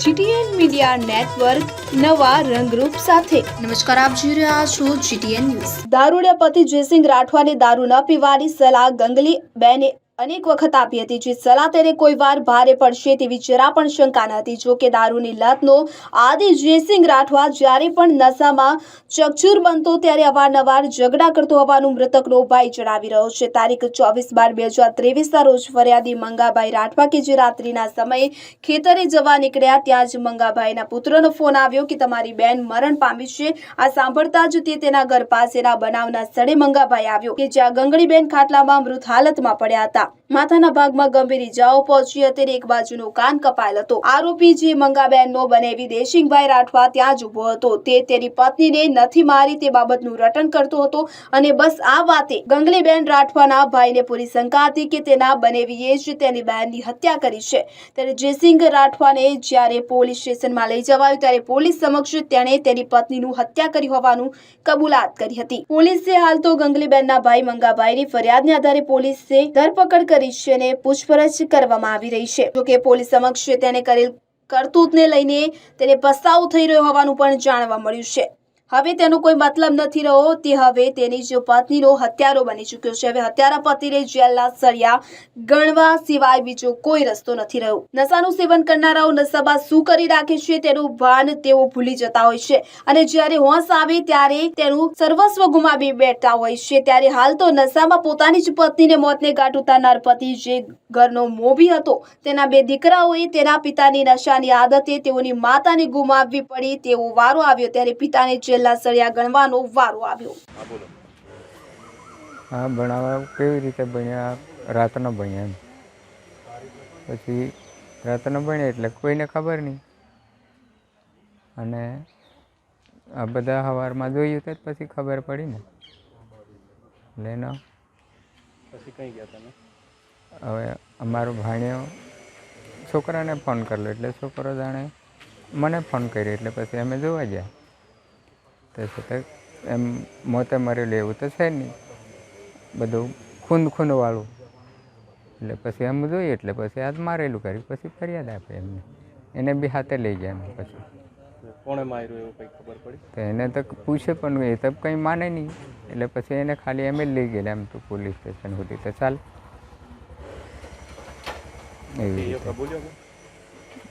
GTN media network નવા રંગરૂપ સાથે. નમસ્કાર આપ જોઈ રહ્યા છો જીટીએન ન્યૂઝ. દારૂડિયા પતિ જયસિંહ રાઠવાને દારૂ ન પીવાની સલાહ ગંગલી બેને અનેક વખત આપી હતી જે સલાહ તેને કોઈ વાર ભારે પડશે તેવી જરા પણ શંકા નહોતી હતી. જો કે દારૂની લતનો આદિ જયસિંહ રાઠવા જ્યારે પણ નશામાં ચકચૂર બનતો ત્યારે અવારનવાર ઝઘડા કરતો હોવાનું મૃતકનો ભાઈ જણાવી રહ્યો છે. તારીખ ચોવીસ બાર બે હજાર ત્રેવીસના રોજ ફરિયાદી મંગાભાઈ રાઠવા કે જે રાત્રિના સમયે ખેતરે જવા નીકળ્યા ત્યાં જ મંગાભાઈના પુત્રનો ફોન આવ્યો કે તમારી બેન મરણ પામી છે. આ સાંભળતા જ તે તેના ઘર પાસેના બનાવના સ્થળે મંગાભાઈ આવ્યો કે જ્યાં ગંગડીબેન ખાટલામાં મૃત હાલતમાં પડ્યા હતા. માથાના ભાગમાં ગંભીર ઇજાઓ પહોંચી હતી અને એક બાજુનો કાન કપાયેલ હતો. આરોપી જે મંગાબેનનો બને દેશિંગભાઈ રાઠવા ત્યાં જ ઊભો હતો. તે તેની પત્નીને નથી મારી તે બાબતનું રટણ કરતો હતો અને બસ આ વાતે ગંગલીબેન રાઠવાના ભાઈને પૂરી શંકા હતી કે તેના બનેવીએ જ તેની બહેનની હત્યા કરી છે. ત્યારે જયસિંહ રાઠવાને જ્યારે પોલીસ સ્ટેશનમાં લઈ જવાયું ત્યારે પોલીસ સમક્ષ તેણે તેની પત્નીનું હત્યા કરી હોવાનું કબૂલાત કરી હતી. પોલીસે હાલ તો ગંગલીબેનના ભાઈ મંગાભાઈની ફરિયાદને આધારે પોલીસે ધરપકડ કરી છે અને પૂછપરછ કરવામાં આવી રહી છે. જોકે પોલીસ સમક્ષ તેને કરેલ કરતૂતને લઈને તેને પસ્તાવો થઈ રહ્યો હોવાનું પણ જાણવા મળ્યું છે. હવે તેનો કોઈ મતલબ નથી રહ્યો. તે હવે તેની જ પત્નીનો હત્યારો બની ચૂક્યો છે. હવે હત્યારા પતિને જેલના સળિયા ગણવા સિવાય બીજો કોઈ રસ્તો નથી રહ્યો. નશાનું સેવન કરનારાઓ નશામાં શું કરી રાખે છે તેનું ભાન તેઓ ભૂલી જતા હોય છે. અને જ્યારે હોશ આવે ત્યારે તેનું સર્વસ્વ ગુમાવી બેઠતા હોય છે. ત્યારે હાલ તો નશામાં પોતાની જ પત્નીને મોતને ગાંઠ ઉતારનાર પતિ જે ઘરનો મોભી હતો, તેના બે દીકરાઓએ તેના પિતાની નશાની આદતે તેઓની માતાને ગુમાવવી પડી તેવો વારો આવ્યો. ત્યારે પિતાને જેલના સળિયા ગણવાનો વારો આવ્યો. હા બોલો. ભણાવવા કેવી રીતે ભણ્યા? રાતના ભણ્યા એમ. પછી રાતના ભણ્યા એટલે કોઈને ખબર નહીં. અને આ બધા હવારમાં જોયું તો જ પછી ખબર પડી ને. એટલે એનો પછી કઈ ગયા તમે? હવે અમારો ભાણિયો છોકરાને ફોન કરેલો એટલે છોકરો જાણે મને ફોન કર્યો એટલે પછી અમે જોવા ગયા. તો છતાં એમ મોતે મરેલું એવું તો છે નહીં. બધું ખૂન ખૂનવાળું. એટલે પછી એમ જોઈએ એટલે પછી આજ મારેલું કર્યું પછી ફરિયાદ આપે એમને. એને બી હાથે લઈ ગયા એમ પછી. કોણે માર્યું એવું કંઈ ખબર પડી? તો એને તો પૂછે પણ એ તો કંઈ માને નહીં. એટલે પછી એને ખાલી એમ જ લઈ ગયેલા એમ તો પોલીસ સ્ટેશન સુધી. તો ચાલ. એવી રીતે.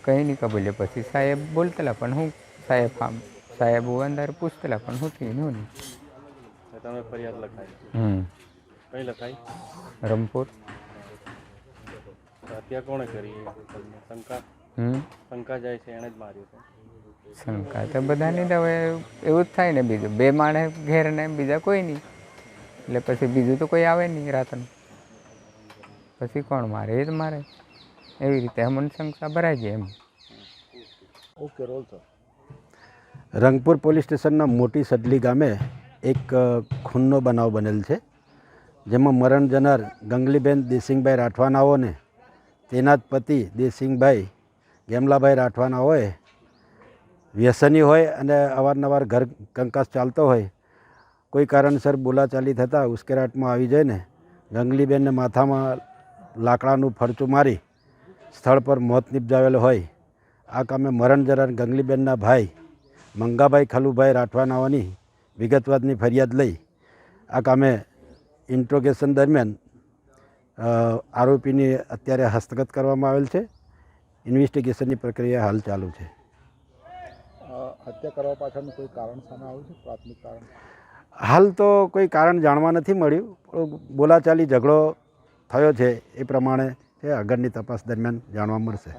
કંઈ નહીં કબૂલ્યો. પછી સાહેબ બોલતેલા પણ હું સાહેબ આમ સાહેબ અંદર પૂછતેલા પણ હું થયું નહીં તમે ફરિયાદ લખાઈ. હમ. કઈ લખાઈ? રમપુર. અત્યારે હત્યા કોણે કરી શંકા? હમ. શંકા જાય છે એણે જ માર્યું છે. શંકા તો બધાની તો હવે એવું જ થાય ને બીજું. બે માણે ઘેર ને બીજા કોઈ નહીં. એટલે પછી બીજું તો કોઈ આવે નહીં રાતનું. પછી કોણ મારે? એ જ મારે. એવી રીતે અમને શંકા ભરાઈ જાય એમ. Okay roll sir Rangpur police સ્ટેશનના મોટી સડલી ગામે એક ખૂનનો બનાવ બનેલ છે, જેમાં મરણ જનાર ગંગલીબેન દેસિંગભાઈ રાઠવાનાઓને તેના જ પતિ દેસિંગભાઈ ગેમલાભાઈ રાઠવાનાઓએ વ્યસની હોય અને અવારનવાર ઘર કંકાસ ચાલતો હોય, કોઈ કારણસર બોલાચાલી થતાં ઉશ્કેરાટમાં આવી જઈને ગંગલીબેનને માથામાં લાકડાનું ફરચું મારી સ્થળ પર મોત નિપજાવેલ હોય. આ કામે મરણ જનાર ગંગલીબેનના ભાઈ મંગાભાઈ ખલુભાઈ રાઠવાનાઓની વિગતવારની ફરિયાદ લઈ આ કામે ઇન્ટ્રોગેશન દરમિયાન આરોપીની અત્યારે હસ્તગત કરવામાં આવેલ છે. ઇન્વેસ્ટિગેશનની પ્રક્રિયા હાલ ચાલુ છે. હત્યા કરવા પાછળનું કોઈ કારણ સામે આવ્યું છે? પ્રાથમિક કારણ? હાલ તો કોઈ કારણ જાણવા નથી મળ્યું પણ બોલાચાલી ઝઘડો થયો છે એ પ્રમાણે એ આગળની તપાસ દરમિયાન જાણવા મળશે.